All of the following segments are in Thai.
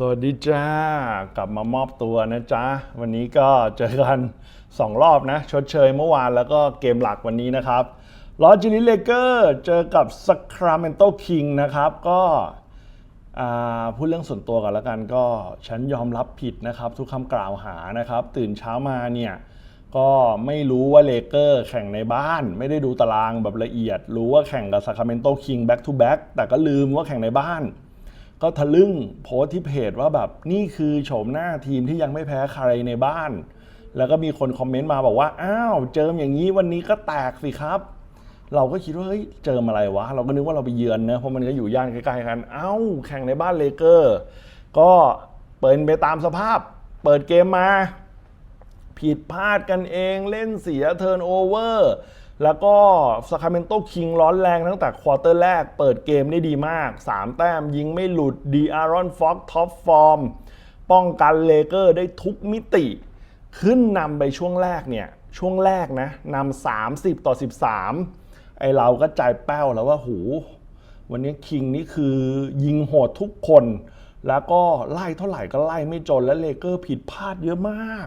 สวัสดีจ้ากลับมามอบตัวนะจ๊ะ วันนี้ก็เจอกัน 2 รอบนะ ชดเชยเมื่อวานแล้วก็เกมหลักวันนี้นะครับลอจิลิเลเกอร์เจอกับ Sacramento King นะครับ ก็พูดเรื่องส่วนตัวกันแล้วกันก็ฉันยอมรับผิดนะครับ ทุกคำกล่าวหานะครับ ตื่นเช้ามาเนี่ย ก็ไม่รู้ว่าเลเกอร์แข่งในบ้าน ไม่ได้ดูตารางแบบละเอียด รู้ว่าแข่งกับ Sacramento King back to back แต่ก็ลืมว่าแข่งในบ้าน ก็ทะลึ่งโพสที่เพจว่าแบบนี่คือโฉมหน้าทีมที่ยังไม่แพ้ใครในบ้าน แล้วก็มีคนคอมเมนต์มาบอกว่า อ้าว เจิมอย่างนี้วันนี้ก็แตกสิครับ เราก็คิดว่าเฮ้ยเจิมอะไรวะ เราก็นึกว่าเราไปเยือนนะเพราะมันก็อยู่ย่านใกล้ๆกัน เอ้า แข่งในบ้านเลเกอร์ ก็เปิดไปตามสภาพ เปิดเกมมา ผิดพลาดกันเองเล่นเสียเทิร์นโอเวอร์ แล้วก็สคาเมนโตคิงร้อนแรงตั้งแต่ควอเตอร์แรก เปิดเกมได้ดีมาก 3 แต้มยิงไม่หลุดดีอารอนฟ็อกท็อปฟอร์มป้องกันเลเกอร์ได้ทุกมิติ ขึ้นนำไปช่วงแรกเนี่ย ช่วงแรกนะนำ30 ต่อ 13 ไอเราก็ใจแป้วแล้วว่าหูวันนี้คิงนี่คือยิงโหดทุกคน แล้วก็ไล่เท่าไหร่ก็ไล่ไม่จนและเลเกอร์ผิดพลาดเยอะมาก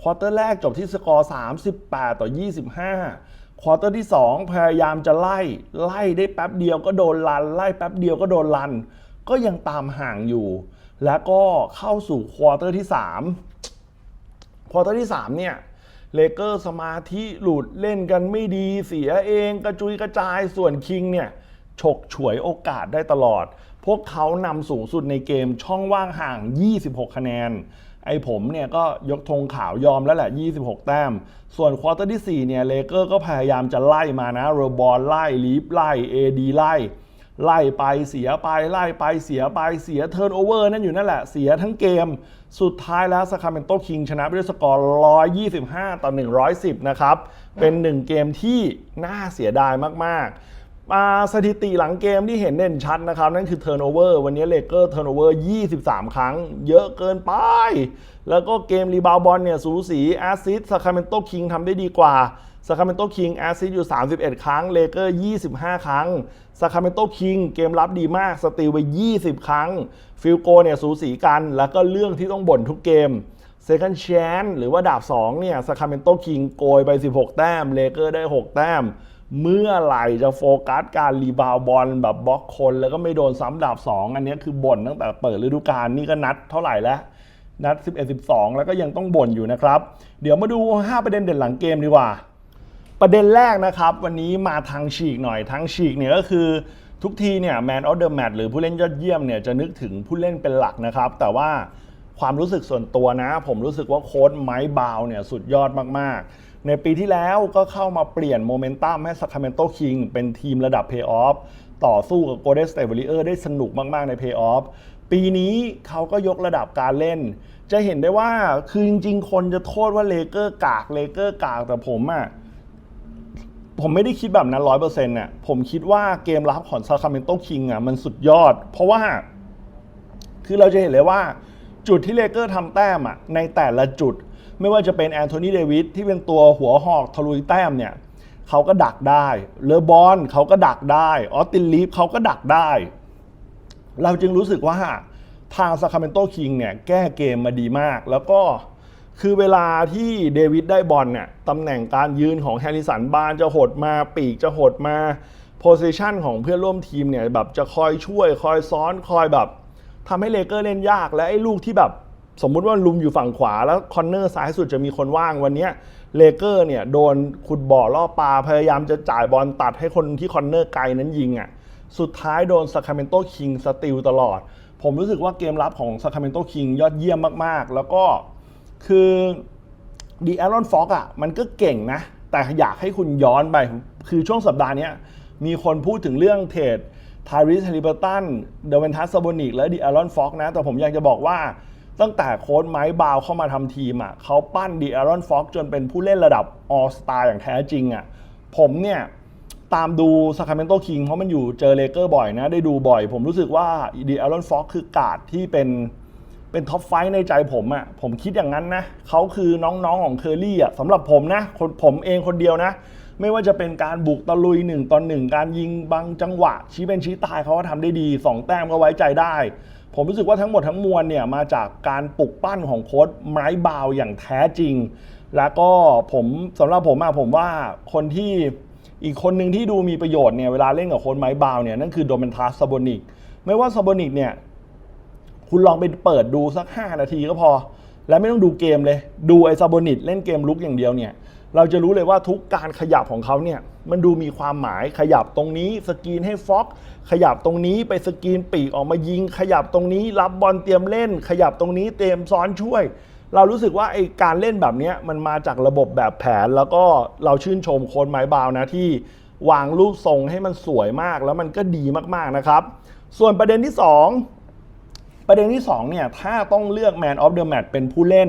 ควอเตอร์แรกจบที่สกอร์ 38 ต่อ 25 ควอเตอร์ที่ 2 พยายามจะไล่ไล่ได้แป๊บเดียวก็โดนลัน ไล่แป๊บเดียวก็โดนลัน ก็ยังตามห่างอยู่ แล้วก็เข้าสู่ควอเตอร์ที่3ควอเตอร์ที่3เนี่ยเลเกอร์สมาธิหลุดเล่นกันไม่ดีเสียเองกระจุยกระจายส่วนคิงเนี่ยฉกฉวยโอกาสได้ตลอด พวกเขานำสูงสุดในเกมช่องว่างห่าง 26 คะแนน ไอ้ผมเนี่ยก็ยกธงขาวยอมแล้วแหละ 26 แต้ม ส่วนควอเตอร์ที่ 4 เนี่ยเลเกอร์ก็พยายามจะไล่มานะโรบอลไล่ลีฟไล่เอดีไล่ ไล่ไปเสียไปไล่ไปเสียไปเสียเทิร์นโอเวอร์นั่นอยู่นั่นแหละ เสียทั้งเกม สุดท้ายแล้วสคาเมนโตคิงชนะไปด้วยสกอร์ 125 ต่อ 110 นะครับ เป็นหนึ่งเกมที่น่าเสียดายมากๆมา สถิติหลังเกมที่เห็นเด่นชัดนะครับ นั่นคือเทิร์นโอเวอร์วันนี้เลเกอร์เทิร์นโอเวอร์23 ครั้ง เยอะเกินไป แล้วก็เกมรีบาวบอลเนี่ยสูสีแอสซิสสคาเมนโตคิงทำได้ดีกว่าสคาเมนโตคิงแอสซิสอยู่ 31 ครั้งเลเกอร์25 ครั้งสคาเมนโตคิงเกมรับดีมากสตีลไป 20 ครั้ง ฟิลโกเนี่ยสูสีกัน แล้วก็เรื่องที่ต้องบ่นทุกเกมเซคันด์แชนหรือว่าดาบ2เนี่ยสคาเมนโตคิงโกยไป 16 แต้มเลเกอร์ได้ 6 แต้ม เมื่อไหร่จะโฟกัสการรีบาวด์บอลแบบบล็อกคนแล้วก็ไม่โดนซ้ำดาบ 2 อันนี้คือบ่นตั้งแต่เปิดฤดูกาลนี่ก็นัดเท่าไหร่แล้ว นัด 11 12 แล้วก็ยังต้องบ่นอยู่นะครับ เดี๋ยวมาดู 5 ประเด็นเด่นหลังเกมดีกว่า ประเด็นแรกนะครับ วันนี้มาทางฉีกหน่อยทางฉีกเนี่ยก็คือทุกทีเนี่ยแมนออฟเดอะแมตหรือผู้เล่นยอดเยี่ยมเนี่ยจะนึกถึงผู้เล่นเป็นหลักนะครับ แต่ว่าความรู้สึกส่วนตัวนะ ผมรู้สึกว่าโค้ดไม้บาวเนี่ยสุดยอดมากๆ ในปีที่แล้วก็เข้ามาเปลี่ยนโมเมนตัมให้ Sacramento King เป็นทีมระดับเพย์ออฟต่อสู้กับ Golden State Warriors ได้สนุกมาก ๆ ในเพย์ออฟปีนี้เขาก็ยกระดับการเล่น จะเห็นได้ว่าคือจริง ๆ คนจะโทษว่าเลเกอร์กากเลเกอร์กากแต่ผมอะผมไม่ได้คิดแบบนั้นร้อยเปอร์เซ็นต์น่ะผมคิดว่าเกมรับของซาคาเมนโตคิงอะมันสุดยอด เพราะว่า คือเราจะเห็นเลยว่า จุดที่เลเกอร์ทำแต้มอะในแต่ละจุด ไม่ว่าจะเป็นแอนโทนีเดวิสที่เป็นตัวหัวหอกทะลุยแต้มเนี่ยเขาก็ดักได้เลอบอนเขาก็ดักได้ออสตินลีฟเขาก็ดักได้ เราจึงรู้สึกว่าทางซาคาเมนโตคิงเนี่ยแก้เกมมาดีมาก แล้วก็คือเวลาที่เดวิดได้บอลเนี่ยตำแหน่งการยืนของแฮร์ริสันบานจะหดมาปีกจะหดมาโพซิชันของเพื่อนร่วมทีมเนี่ยแบบจะคอยช่วยคอยซ้อนคอยแบบทำให้เลเกอร์เล่นยากและไอ้ลูกที่แบบ สมมุติว่าลุมอยู่ฝั่งขวาแล้วคอนเนอร์ซ้ายสุดจะมีคนว่างวันนี้เลเกอร์เนี่ยโดนขุดบ่อล่อปลาพยายามจะจ่ายบอลตัดให้คนที่คอนเนอร์ไกลนั้นยิงอะสุดท้ายโดนซ a ค r เมนโตคิงสติลตลอด ผมรู้สึกว่าเกมรับของซ a ค r เมนโตคิงยอดเยี่ยมมากๆ แล้วก็คือดีแอรอนฟ็อกอะมันก็เก่งนะ แต่อยากให้คุณย้อนไป คือช่วงสัปดาห์นี้มีคนพูดถึงเรื่องเทรดทาริสเฮลิเบอร์ตันเดเวนทัสซาโบนิกและดีแอรอนฟ็อกนะ แต่ผมอยากจะบอกว่า ตั้งแต่โค้ชไมค์บาวเข้ามาทำทีมอะเขาปั้นดีแอรอนฟ็อกจนเป็นผู้เล่นระดับออสตาอย่างแท้จริงอะผมเนี่ยตามดูซาคาเมนโตคิงเพราะมันอยู่เจอเลเกอร์บ่อยนะ ได้ดูบ่อย ผมรู้สึกว่าดีแอรอนฟ็อกคือกาดที่เป็นเป็นท็อปไฟในใจผมอะ่ะผมคิดอย่างนั้นนะเขาคือน้องๆของเคอรี่อะสำหรับผมนะคนผมเองคนเดียวนะ ไม่ว่าจะเป็นการบุกตะลุยหนึ่งตอนหนึ่งการยิงบางจังหวะชี้เป็นชี้ตายเขาก็ทำได้ดี 2 แต้มก็ไว้ใจได้ ผมรู้สึกว่าทั้งหมดทั้งมวลเนี่ยมาจากการปลุกปั้นของโค้ดไม้บาวอย่างแท้จริง แล้วก็ผมสำหรับผมอะผมว่าคนที่อีกคนหนึ่งที่ดูมีประโยชน์เนี่ยเวลาเล่นกับโค้ดไม้บาวเนี่ยนั่นคือโดเมนทัสซาโบนิกไม่ว่าซาโบนิกเนี่ยคุณลองไปเปิดดูสัก 5 นาทีก็พอ แล้วไม่ต้องดูเกมเลย ดูไอซาโบนิตเล่นเกมลุกอย่างเดียวเนี่ย เราจะรู้เลยว่าทุกการขยับของเขาเนี่ยมันดูมีความหมายขยับตรงนี้สกรีนให้ฟ็อกขยับตรงนี้ไปสกรีนปีกออกมายิง ขยับตรงนี้รับบอลเตรียมเล่น ขยับตรงนี้เตรียมซ้อนช่วย เรารู้สึกว่าไอการเล่นแบบนี้มันมาจากระบบแบบแผน แล้วก็เราชื่นชมโค้ชไม้บาวนะที่วางลูกทรงให้มันสวยมากแล้วมันก็ดีมากๆนะครับ ส่วนประเด็นที่สองประเด็นที่2เนี่ยถ้าต้องเลือก Man of the Match เป็นผู้เล่น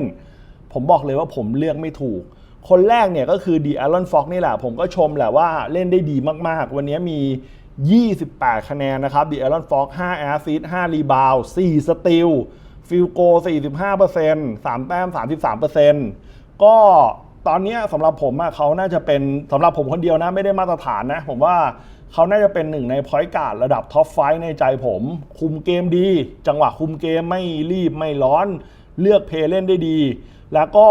ผมบอกเลยว่าผมเลือกไม่ถูก คนแรกเนี่ยก็คือดี a อ o n Fox นี่แหละ ผมก็ชมแหละว่าเล่นได้ดีมากๆ วันนี้มี 28 คะแนนนะครับดี a อ o n Fox 5 a s s i s t 5 rebound 4สติลฟิลโก 45% 3 แต้ม 33%ก็ตอนนี้สำหรับผมอะเขาน่าจะเป็นสำหรับผมคนเดียวนะไม่ได้มาตรฐานนะ ผมว่าเขาน่าจะเป็นหนึ่งในพอยต์การ์ดระดับท็อปไฟในใจผม คุมเกมดี จังหวะคุมเกมไม่รีบไม่ร้อน เลือกเพลย์เล่นได้ดี แล้วก็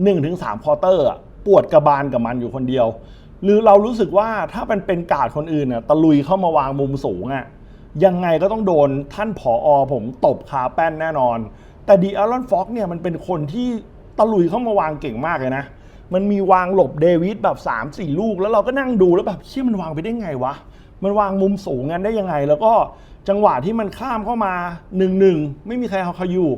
1-3คอเตอร์ปวดกระบาลกับมันอยู่คนเดียว หรือเรารู้สึกว่าถ้าเป็นเป็นกาดคนอื่นน่ะตะลุยเข้ามาวางมุมสูงอะยังไงก็ต้องโดนท่านผออผมตบคาแป้นแน่นอน แต่ดีอารอนฟ็อกเนี่ยมันเป็นคนที่ตะลุยเข้ามาวางเก่งมากเลยนะ มันมีวางหลบเดวิดแบบ3 4 ลูก แล้วเราก็นั่งดูแล้วแบบเชี่ยมันวางไปได้ไงวะ มันวางมุมสูงงั้นได้ยังไง แล้วก็จังหวะที่มันข้ามเข้ามา1นหนึ่งไม่มีใครเอาเขาอยู่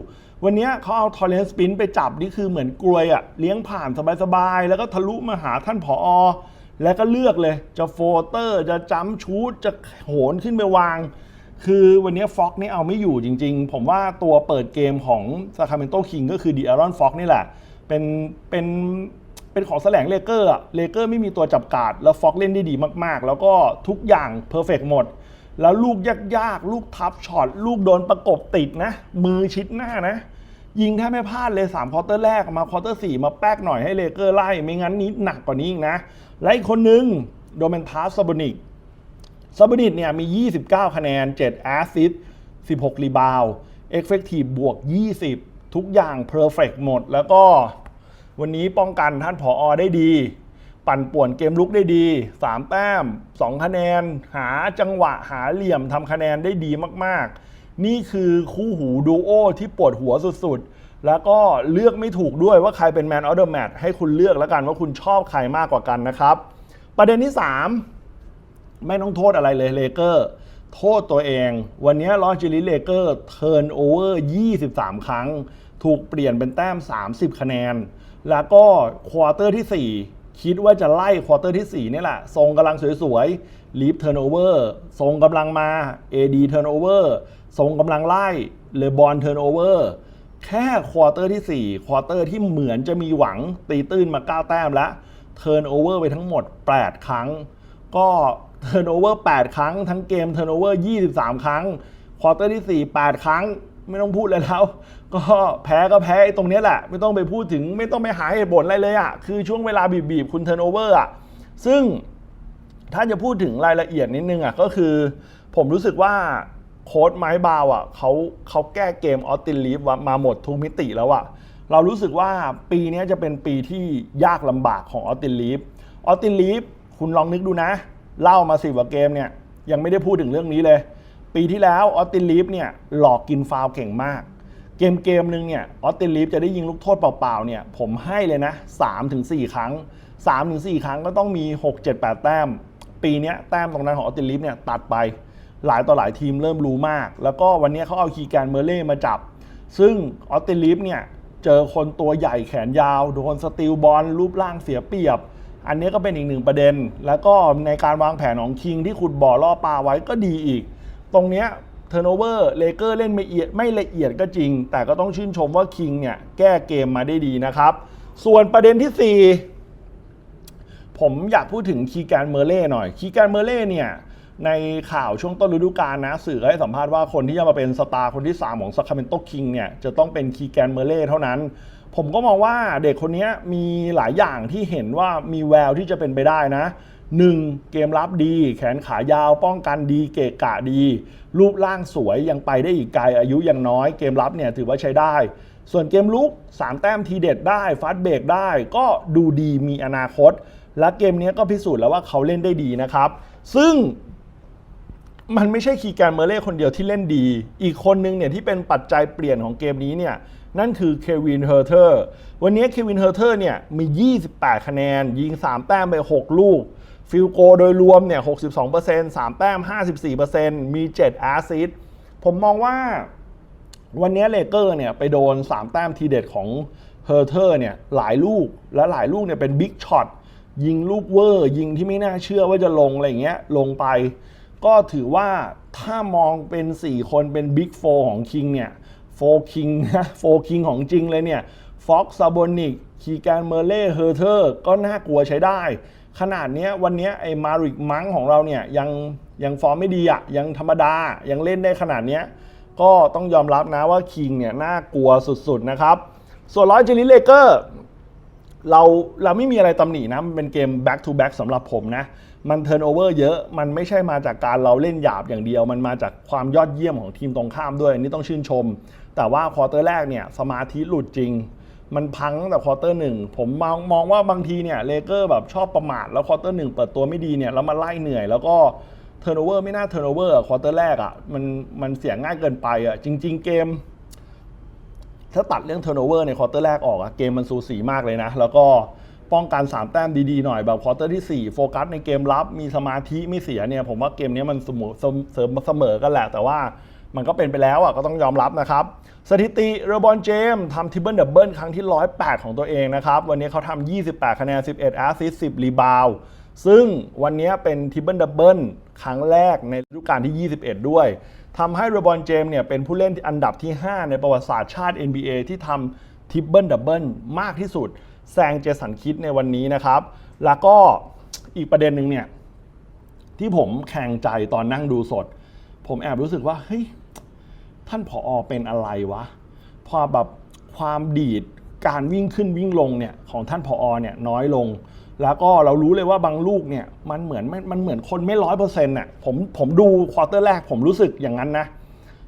วันนี้เขาเอาทอร์เรนสปินไปจับนี่คือเหมือนกลวยอะเลี้ยงผ่านสบายๆ แล้วก็ทะลุมาหาท่านผอแล้วก็เลือกเลยจะโฟเตอร์จะจัมชูดจะโหนขึ้นไปวาง คือวันนี้ฟ็อกนี่เอาไม่อยู่จริง ๆ ผมว่าตัวเปิดเกมของ Sacramento King ก็คือดีอารอนฟ็อกนี่แหละ เป็นเป็นเป็นของแสลงเลเกอร์อะเลเกอร์ไม่มีตัวจับกาดแล้วฟ็อกเล่นได้ดีมากๆ แล้วก็ทุกอย่างเพอร์เฟกหมด แล้วลูกยากๆ ลูกทับช็อตลูกโดนประกบติดนะ มือชิดหน้านะ ยิงแทบไม่พลาดเลย3ควอเตอร์แรกมาควอเตอร์4มาแป๊กหน่อยให้เลเกอร์ไล่ ไม่งั้นนี้หนักกว่านี้อีกนะ และอีกคนนึงโดเมนทัสซาบนิกซาบนิตเนี่ยมี 29 คะแนน 7 แอสซิส16 รีบาวเอฟเฟกตีฟบวก 20 ทุกอย่างเพอร์เฟกหมด แล้วก็วันนี้ป้องกันท่านผออได้ดี ปั่นป่วนเกมลุกได้ดี 3 แต้ม 2 คะแนน หาจังหวะหาเหลี่ยมทำคะแนนได้ดีมากๆ นี่คือคู่หูดูโอที่ปวดหัวสุดๆ แล้วก็เลือกไม่ถูกด้วยว่าใครเป็นแมนออเดอร์แมทให้คุณเลือกแล้วกันว่าคุณชอบใครมากกว่ากันนะครับ ประเด็นที่ 3 ไม่ต้องโทษอะไรเลยเลเกอร์ โทษตัวเอง วันนี้ลอจิลิเลเกอร์เทิร์นโอเวอร์23 ครั้ง ถูกเปลี่ยนเป็นแต้ม 30 คะแนน แล้วก็ควอเตอร์ที่ 4คิดว่าจะไล่ควอเตอร์ที่ 4 นี่แหละ ทรงกำลังสวยๆลีฟเทิร์นโอเวอร์ทรงกำลังมา AD เทิร์นโอเวอร์ ทรงกำลังไล่เลบอนเทิร์นโอเวอร์แค่ควอเตอร์ที่ 4 ควอเตอร์ที่เหมือนจะมีหวังตีตื้นมา 9 แต้มแล้วเทิร์นโอเวอร์ไปทั้งหมด 8 ครั้ง ก็เทิร์นโอเวอร์ 8 ครั้ง ทั้งเกมเทิร์นโอเวอร์ 23 ครั้ง ควอเตอร์ที่ 4 8 ครั้ง ไม่ต้องพูดเลยแล้ว ก็แพ้ก็แพ้ตรงนี้แหละ ไม่ต้องไปพูดถึงไม่ต้องไปหาเหตุผลอะไรเลยอะ่ะ คือช่วงเวลาบีบๆ คุณเทิร์นโอเวอร์อะ ซึ่งถ้าจะพูดถึงรายละเอียดนิดนึงอะก็คือ ผมรู้สึกว่า โค้ดไม้บาวอะเขาเขาแก้เกมออสตินลีฟมาหมดทุกมิติแล้วอะเรารู้สึกว่าปีนี้จะเป็นปีที่ยากลำบากของออสตินลีฟออสตินลีฟคุณลองนึกดูนะ เล่ามาสิกว่าเกมเนี่ยยังไม่ได้พูดถึงเรื่องนี้เลย ปีที่แล้วออสตินลีฟเนี่ยหลอกกินฟาวเก่งมาก เกมเกมหนึ่งเนี่ยออสตินลีฟจะได้ยิงลูกโทษเปล่าๆเนี่ยผมให้เลยนะ 3-4 ครั้ง 3-4 ครั้งก็ต้องมี 6-7-8 แต้ม ปีนี้แต้มตรงนั้นของออสตินลีฟเนี่ยตัดไป หลายต่อหลายทีมเริ่มรู้มาก แล้วก็วันนี้เขาเอาคีย์แกนเมอร์เล่มาจับ ซึ่งออสตินลีฟเนี่ยเจอคนตัวใหญ่แขนยาว โดนสติลบอลรูปร่างเสียเปรียบ อันนี้ก็เป็นอีกหนึ่งประเด็น แล้วก็ในการวางแผนของคิงที่ขุดบ่อล่อปลาไว้ก็ดีอีก ตรงเนี้ยเทอร์โนเวอร์เลเกอร์เล่นไม่ละเอียดไม่ละเอียดก็จริง แต่ก็ต้องชื่นชมว่าคิงเนี่ยแก้เกมมาได้ดีนะครับ ส่วนประเด็นที่ 4 ผมอยากพูดถึงคีย์แกนเมอร์เล่หน่อยคีย์แกนเมอร์เล่เนี่ย ในข่าวช่วงต้นฤดูกาลนะ สื่อก็ให้สัมภาษณ์ว่าคนที่จะมาเป็นสตาร์คนที่ 3 ของซัคคาเมนโตคิงเนี่ยจะต้องเป็นคีแกนเมอร์เล่เท่านั้น ผมก็มองว่าเด็กคนนี้มีหลายอย่างที่เห็นว่ามีแววที่จะเป็นไปได้นะ 1. เกมรับดี แขนขายาวป้องกันดีเกะกะดี รูปร่างสวยยังไปได้อีกไกลอายุยังน้อยเกมรับเนี่ยถือว่าใช้ได้ ส่วนเกมลุก 3 แต้มทีเด็ดได้ฟาสเบรกได้ ก็ดูดีมีอนาคต และเกมนี้ก็พิสูจน์แล้วว่าเขาเล่นได้ดีนะครับ ซึ่ง มันไม่ใช่คีแกนเมอร์เล่คนเดียวที่เล่นดี อีกคนนึงเนี่ยที่เป็นปัจจัยเปลี่ยนของเกมนี้เนี่ยนั่นคือเควินเฮอร์เทอร์ วันนี้เควินเฮอร์เทอร์เนี่ยมี 28 คะแนน ยิง 3 แต้มไป 6 ลูก ฟิลโกโดยรวมเนี่ย 62% 3 แต้ม 54%มี 7 แอสซิสต์ผมมองว่าวันนี้เลเกอร์เนี่ยไปโดน 3 แต้มทีเด็ดของเฮอร์เทอร์เนี่ยหลายลูกและหลายลูกเนี่ยเป็นบิ๊กช็อตยิงลูกเวอร์ ยิงที่ไม่น่าเชื่อว่าจะลงอะไรอย่างเงี้ยลงไป ก็ถือว่าถ้ามองเป็น 4 คนเป็นบิ๊กโฟของคิงเนี่ยโฟคิงนะโฟคิงของจริงเลยเนี่ยฟ็อกซ์ซาบอนิกคีแกนเมเล่เฮอร์เทอร์ก็น่ากลัวใช้ได้ ขนาดเนี้ยวันเนี้ยไอ้มาริกมังของเราเนี่ยยังยังฟอร์มไม่ดีอะยังธรรมดายังเล่นได้ขนาดเนี้ยก็ต้องยอมรับนะว่าคิงเนี่ยน่ากลัวสุดๆนะครับ ส่วนร้อยเจลิเลเกอร์เราเราไม่มีอะไรตำหนินะ มันเป็นเกม back to back สำหรับผมนะ มันเทิร์นโอเวอร์เยอะ มันไม่ใช่มาจากการเราเล่นหยาบอย่างเดียว มันมาจากความยอดเยี่ยมของทีมตรงข้ามด้วยนนี่ต้องชื่นชม แต่ว่าควอเตอร์แรกเนี่ยสมาธิหลุดจริง มันพังตั้งแต่ควอเตอร์หนึ่งผมมองมองว่าบางทีเนี่ยเลเกอร์แบบชอบประมาทแล้วควอเตอร์หนึ่งเปิดตัวไม่ดีเนี่ยแล้วมาไล่เหนื่อยแล้วก็เทิร์นโอเวอร์ไม่น่าเทิร์นโอเวอร์ควอเตอร์แรกอะ่ะมันมันเสียง่ายเกินไปอะ่ะจริง ๆ เกม ถ้าตัดเรื่องเทอร์โนเวอร์ในควอเตอร์แรกออกอะเกมมันสูสีมากเลยนะ แล้วก็ ป้องกัน3แต้มดีๆหน่อยแบบควอเตอร์ที่ 4 โฟกัสในเกมรับมีสมาธิไม่เสียเนี่ยผมว่าเกมนี้มันเสมอเสมเสริมเสมอกันแหละ แต่ว่ามันก็เป็นไปแล้วอะก็ต้องยอมรับนะครับ สถิติเรบอนเจมทำทิเบิลดับเบิลครั้งที่ 108 ของตัวเองนะครับ วันนี้เขาทำ 28 คะแนน 11 แอสซิสต์ 10 รีบาวซึ่งวันนี้เป็นทิเบิลดับเบิลครั้งแรกในฤดูกาลที่ 21 ด้วยทำให้เรบอนเจมส์เนี่ยเป็นผู้เล่นอันดับที่ 5 ในประวัติศาสตร์ชาติ NBA ที่ทำทิเบิลดับเบิลมากที่สุด แซงเจสันคิดในวันนี้นะครับ แล้วก็อีกประเด็นหนึ่งเนี่ยที่ผมแข่งใจตอนนั่งดูสด ผมแอบรู้สึกว่าเฮ้ยท่านผออเป็นอะไรวะพอแบบความดีดการวิ่งขึ้นวิ่งลงเนี่ยของท่านผออเนี่ยน้อยลง แล้วก็เรารู้เลยว่าบางลูกเนี่ยมันเหมือนม่มันเหมือนคนไม่ร้อยเปอร์เซ็นต์น่ะผมผมดูควอเตอร์แรกผมรู้สึกอย่างนั้นนะ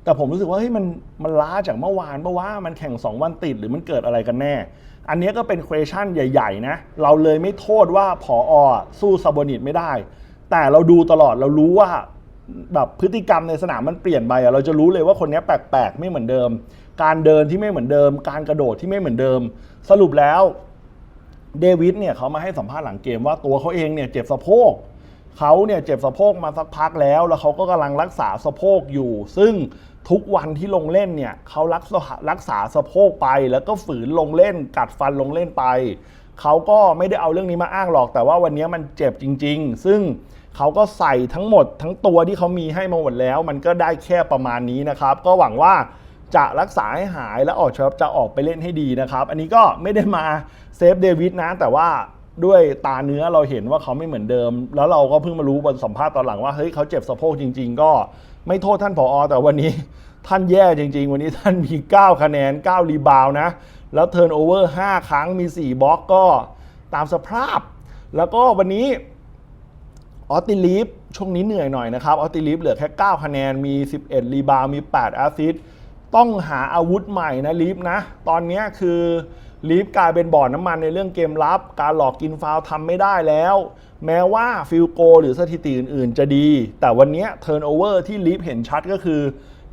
แต่ผมรู้สึกว่าเฮ้ยมันมันล้าจากเมื่อวานเพราะว่ามันแข่ง 2 วันติดหรือมันเกิดอะไรกันแน่ อันนี้ก็เป็น question ใหญ่ๆนะ เราเลยไม่โทษว่าผออสู้ซาบอนิตไม่ได้ แต่เราดูตลอดเรารู้ว่าแบบพฤติกรรมในสนามมันเปลี่ยนไปอะเราจะรู้เลยว่าคนนี้แปลกๆไม่เหมือนเดิม การเดินที่ไม่เหมือนเดิม การกระโดดที่ไม่เหมือนเดิม สรุปแล้วเดวิดเนี่ยเขามาให้สัมภาษณ์หลังเกมว่าตัวเขาเองเนี่ยเจ็บสะโพกเขาเนี่ยเจ็บสะโพกมาสักพักแล้ว แล้วเขาก็กำลังรักษาสะโพกอยู่ ซึ่ง ทุกวันที่ลงเล่นเนี่ยเขารักษารักษาสะโพกไป แล้วก็ฝืนลงเล่น กัดฟันลงเล่นไป เขาก็ไม่ได้เอาเรื่องนี้มาอ้างหรอก แต่ว่าวันนี้มันเจ็บจริง ๆ ซึ่งเขาก็ใส่ทั้งหมดทั้งตัวที่เขามีให้มาหมดแล้ว มันก็ได้แค่ประมาณนี้นะครับ ก็หวังว่าจะรักษาให้หายและออกชจะออกไปเล่นให้ดีนะครับ อันนี้ก็ไม่ได้มาเซฟเดวิดนะ แต่ว่าด้วยตาเนื้อเราเห็นว่าเขาไม่เหมือนเดิม แล้วเราก็เพิ่งมารู้บนสัมภาษณ์ตอนหลังว่าเฮ้ยเขาเจ็บสะโพกจริง ๆ ก็ ไม่โทษท่านผอแต่วันนี้ท่านแย่จริง ๆ วันนี้ท่านมี 9 คะแนน 9 รีบาวนะ แล้วเทิร์นโอเวอร์ 5 ครั้งมี 4บล็อกก็ตามสภาพ แล้วก็วันนี้ออสติลีฟช่วงนี้เหนื่อยหน่อยนะครับ ออสติลีฟเหลือแค่ 9 คะแนน มี 11 รีบาว มี 8 แอสซิสต์ต้องหาอาวุธใหม่นะลีฟนะ ตอนนี้คือ ลีฟกลายเป็นบ่อน้ำมันในเรื่องเกมรับ การหลอกกินฟาวทำไม่ได้แล้ว แม้ว่าฟิลโกหรือสถิติอื่นๆ จะดี แต่วันนี้เทิร์นโอเวอร์ที่ลีฟเห็นชัดก็คือ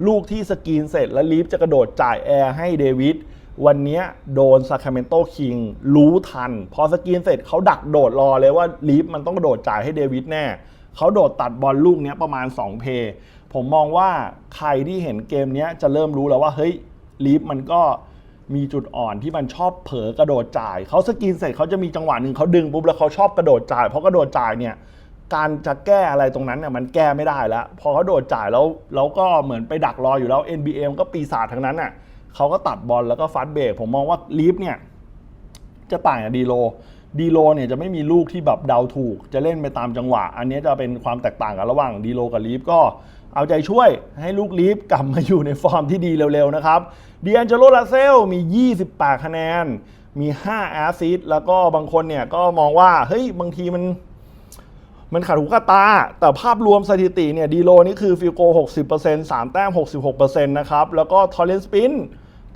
ลูกที่สกรีนเสร็จแล้วลีฟจะกระโดดจ่ายแอร์ให้เดวิดวันนี้โดนซาคาเมนโตคิงรู้ทัน พอสกรีนเสร็จเขาดักโดดรอเลยว่าลีฟมันต้องกระโดดจ่ายให้เดวิดแน่เขาโดดตัดบอลลูกนี้ประมาณ 2 เพย์ผมมองว่าใครที่เห็นเกมนี้จะเริ่มรู้แล้วว่าเฮ้ยลีฟมันก็ มีจุดอ่อนที่มันชอบเผลอกระโดดจ่ายเขาสกรีนเสร็จเขาจะมีจังหวะหนึ่งเขาดึงปุ๊บแล้วเขาชอบกระโดดจ่ายเพราะกระโดดจ่ายเนี่ยการจะแก้อะไรตรงนั้นเนี่ยมันแก้ไม่ได้แล้ว พอเขาโดดจ่ายแล้วแล้วก็เหมือนไปดักรออยู่แล้ว NBA มันก็ปีศาจทั้งนั้นน่ะเขาก็ตัดบอลแล้วก็ฟัดเบรกผมมองว่าลีฟเนี่ยจะต่างกับดีโลดีโลเนี่ยจะไม่มีลูกที่แบบเดาถูก จะเล่นไปตามจังหวะ อันนี้จะเป็นความแตกต่างกันระหว่างดีโลกับลีฟก็ เอาใจช่วยให้ลูกลีฟกลับมาอยู่ในฟอร์มที่ดีเร็วๆนะครับเดีแอนเจโลลาเซลมี 28 คะแนน มี 5 แอสซิสต์แล้วก็บางคนเนี่ยก็มองว่า เฮ้ย บางทีมัน มันขาดหูขาดตา แต่ภาพรวมสถิติเนี่ยดีโลนี่คือฟิลโก 60% 3 แต้ม 66%นะครับ แล้วก็ทอร์เรนสปิน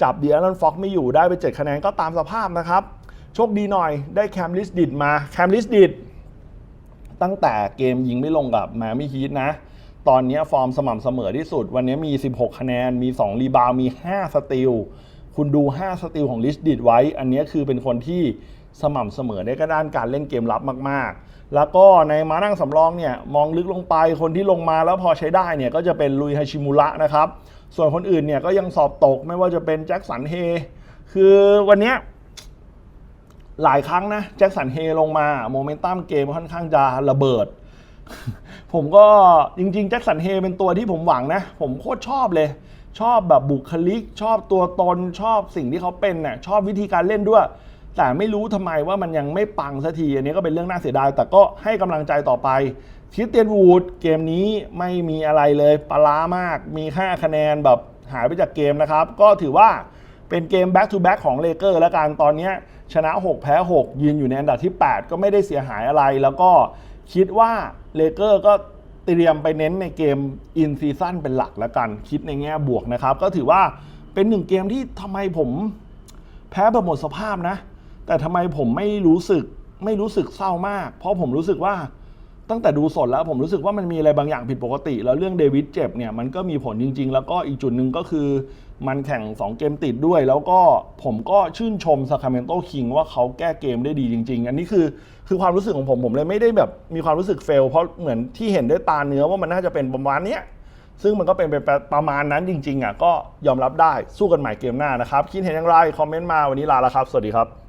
จับเดียร์นันฟ็อกไม่อยู่ได้ไป 7 คะแนนก็ตามสภาพนะครับ โชคดีหน่อยได้แคมลิสดิดมา แคมลิสดิดตั้งแต่เกมยิงไม่ลงกับแมมี่ฮีทนะ ตอนนี้ฟอร์มสม่ำเสมอที่สุด วันนี้มี 16 คะแนน มี 2 รีบาวด์มี 5 สติล คุณดู 5 สติลของลิสดิดไว้ อันนี้คือเป็นคนที่สม่ำเสมอได้ก็ด้านการเล่นเกมรับมาก ๆ แล้วก็ในมานั่งสำรองเนี่ยมองลึกลงไป คนที่ลงมาแล้วพอใช้ได้เนี่ยก็จะเป็นลุยฮาชิมุระนะครับ ส่วนคนอื่นเนี่ยก็ยังสอบตกไม่ว่าจะเป็นแจ็คสันเฮ คือวันนี้หลายครั้งนะแจ็คสันเฮลงมาโมเมนตัมเกมค่อนข้างจะระเบิด ผมก็จริงๆแจ็คสันเฮเป็นตัวที่ผมหวังนะ ผมโคตรชอบเลย ชอบแบบบุคลิก ชอบตัวตนชอบสิ่งที่เขาเป็นน่ะชอบวิธีการเล่นด้วย แต่ไม่รู้ทำไมว่ามันยังไม่ปังสักที อันนี้ก็เป็นเรื่องน่าเสียดาย แต่ก็ให้กำลังใจต่อไปคิสเตียนวูดเกมนี้ไม่มีอะไรเลยปลาร้ามากมีแค่คะแนนแบบหายไปจากเกมนะครับ ก็ถือว่าเป็นเกม back to back ของเลเกอร์แล้วกันตอนนี้ชนะ 6 แพ้ 6 ยืนอยู่ในอันดับที่ 8 ก็ไม่ได้เสียหายอะไรแล้วก็ คิดว่าเลเกอร์ก็เตรียมไปเน้นในเกม in season เป็นหลักแล้วกัน คิดในแง่บวกนะครับ ก็ถือว่าเป็นหนึ่งเกมที่ทำไมผมแพ้แบบหมดสภาพนะ แต่ทำไมผมไม่รู้สึกไม่รู้สึกเศร้ามาก เพราะผมรู้สึกว่าตั้งแต่ดูสดแล้วผมรู้สึกว่ามันมีอะไรบางอย่างผิดปกติ แล้วเรื่องเดวิดเจ็บเนี่ยมันก็มีผลจริง ๆ แล้วก็อีกจุดหนึ่งก็คือ มันแข่ง 2 เกมติดด้วย แล้วก็ผมก็ชื่นชมซาคาเมนโตคิงว่าเขาแก้เกมได้ดีจริง ๆ อันนี้คือคือความรู้สึกของผมผมเลยไม่ได้แบบมีความรู้สึกเฟล เพราะเหมือนที่เห็นด้วยตาเนื้อว่ามันน่าจะเป็นประมาณนี้ซึ่งมันก็เป็นไปประมาณนั้นจริง ๆอะก็ยอมรับได้สู้กันใหม่เกมหน้านะครับ คิดเห็นอย่างไรคอมเมนต์มาวันนี้ลาแล้วครับ สวัสดีครับ